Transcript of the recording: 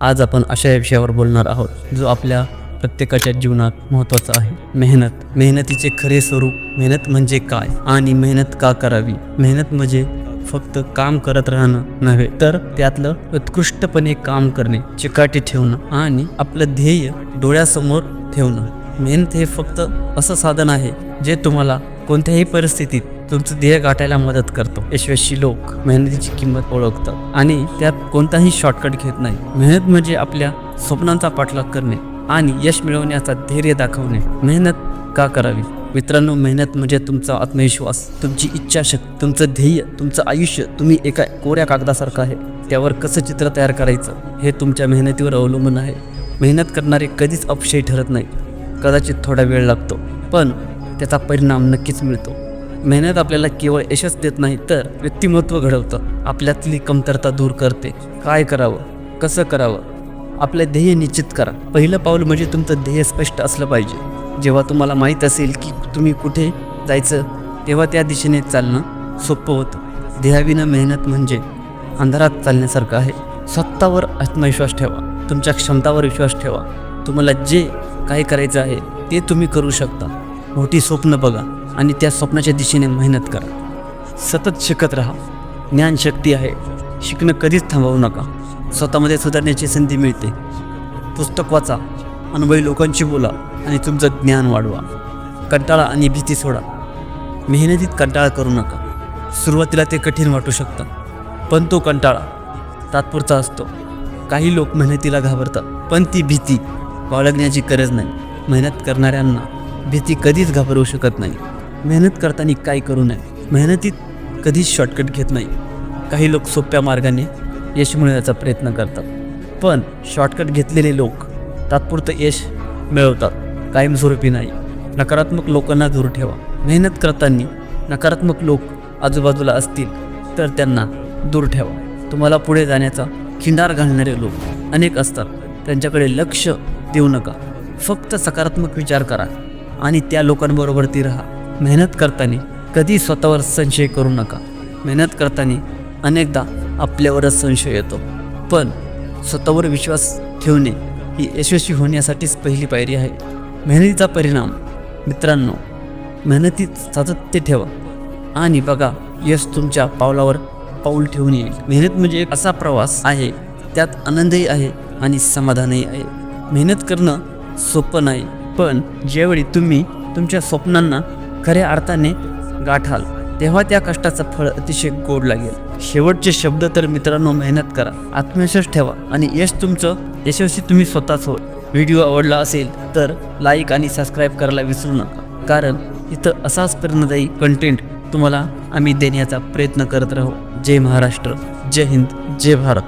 आज आपण अशा या विषयावर बोलणार आहोत जो आपल्या प्रत्येकाच्या जीवनात महत्त्वाचा आहे. मेहनत. मेहनतीचे खरे स्वरूप मेहनत म्हणजे काय आणि मेहनत का करावी? मेहनत म्हणजे फक्त काम करत राहणं नव्हे तर त्यातलं उत्कृष्टपणे काम करणे चिकाटी ठेवणं आणि आपलं ध्येय डोळ्यासमोर ठेवणं. मेहनत हे फक्त असं साधन आहे जे तुम्हाला कोणत्याही परिस्थितीत तुमचं ध्येय गाठायला मदत करतो. यशस्वी लोक मेहनतीची किंमत ओळखतात. आणि त्यात कोणताही शॉर्टकट घेत नाही. मेहनत म्हणजे आपल्या स्वप्नांचा पाठलाग करणे आणि यश मिळवण्याचा धैर्य दाखवणे. मेहनत का करावी? मित्रांनो मेहनत म्हणजे तुमचा आत्मविश्वास तुमची इच्छाशक्ती तुमचं ध्येय तुमचं आयुष्य. तुम्ही एका कोऱ्या कागदासारखं आहे. त्यावर कसं चित्र तयार करायचं? हे तुमच्या मेहनतीवर अवलंबून आहे. मेहनत करणारे कधीच अपशयी ठरत नाही. कदाचित थोडा वेळ लागतो पण त्याचा परिणाम नक्कीच मिळतो. मेहनत आपल्याला केवळ यशच देत नाही तर व्यक्तिमत्व घडवतं. आपल्यातली कमतरता दूर करते. काय करावं? कसं करावं? आपले ध्येय निश्चित करा. पहिलं पाऊल म्हणजे तुमचं ध्येय स्पष्ट असलं पाहिजे. जेव्हा तुम्हाला माहीत असेल की तुम्ही कुठे जायचं तेव्हा त्या दिशेने चालणं सोपं होतं. ध्येयाविना मेहनत म्हणजे अंधारात चालण्यासारखं आहे. स्वतःवर आत्मविश्वास ठेवा. तुमच्या क्षमतावर विश्वास ठेवा. तुम्हाला जे काय करायचं आहे ते तुम्ही करू शकता. मोठी स्वप्न बघा. आणि त्या स्वप्नाच्या दिशेने मेहनत करा. सतत शिकत राहा. ज्ञानशक्ती आहे. शिकणं कधीच थांबवू नका. स्वतःमध्ये सुधारण्याची संधी मिळते. पुस्तक वाचा. अनुभवी लोकांशी बोला आणि तुमचं ज्ञान वाढवा. कंटाळा आणि भीती सोडा. मेहनतीत कंटाळा करू नका. सुरुवातीला ते कठीण वाटू शकतं पण तो कंटाळा तात्पुरता असतो. काही लोक मेहनतीला घाबरतात पण ती भीती बाळगण्याची गरज नाही. मेहनत करणाऱ्यांना भीती कधीच घाबरवू शकत नाही. मेहनत करताना काय करू नये. मेहनतीत कधीच शॉर्टकट घेत नाही. काही लोक सोप्या मार्गाने यश मिळवण्याचा प्रयत्न करतात. पण शॉर्टकट घेतलेले लोक तात्पुरतं यश मिळवतात. कायमस्वरूपी नाही. नकारात्मक लोकांना दूर ठेवा. मेहनत करताना नकारात्मक लोक आजूबाजूला असतील तर त्यांना दूर ठेवा. तुम्हाला पुढे जाण्याचा खिंडार घालणारे लोक अनेक असतात. त्यांच्याकडे लक्ष देऊ नका. फक्त सकारात्मक विचार करा आणि त्या लोकांबरोबर ती राहा. मेहनत करताना कधी स्वतःवर संशय करू नका. मेहनत करताना अनेकदा आपल्यावरच संशय येतो. पण स्वतःवर विश्वास ठेवणे ही यशस्वी होण्यासाठीच पहिली पायरी आहे. मेहनतीचा परिणाम मित्रांनो मेहनतीत सातत्य ठेवा. आणि बघा यश तुमच्या पावलावर पाऊल ठेवून येईल. मेहनत म्हणजे एक असा प्रवास आहे त्यात आनंदही आहे आणि समाधानही आहे. मेहनत करणं सोपं नाही पण ज्यावेळी तुम्ही तुमच्या स्वप्नांना खऱ्या अर्थाने गाठाल तेव्हा त्या कष्टाचं फळ अतिशय गोड लागेल. शेवटचे शब्द तर मित्रांनो मेहनत करा. आत्मविश्वास ठेवा आणि यश तुमचं यशस्वी तुम्ही स्वतःच हो व्हिडिओ आवडला असेल तर लाईक आणि सबस्क्राईब करायला विसरू नका. कारण इथं असाच प्रेरणादायी कंटेंट तुम्हाला आम्ही देण्याचा प्रयत्न करत राहू. जय महाराष्ट्र. जय हिंद. जय भारत.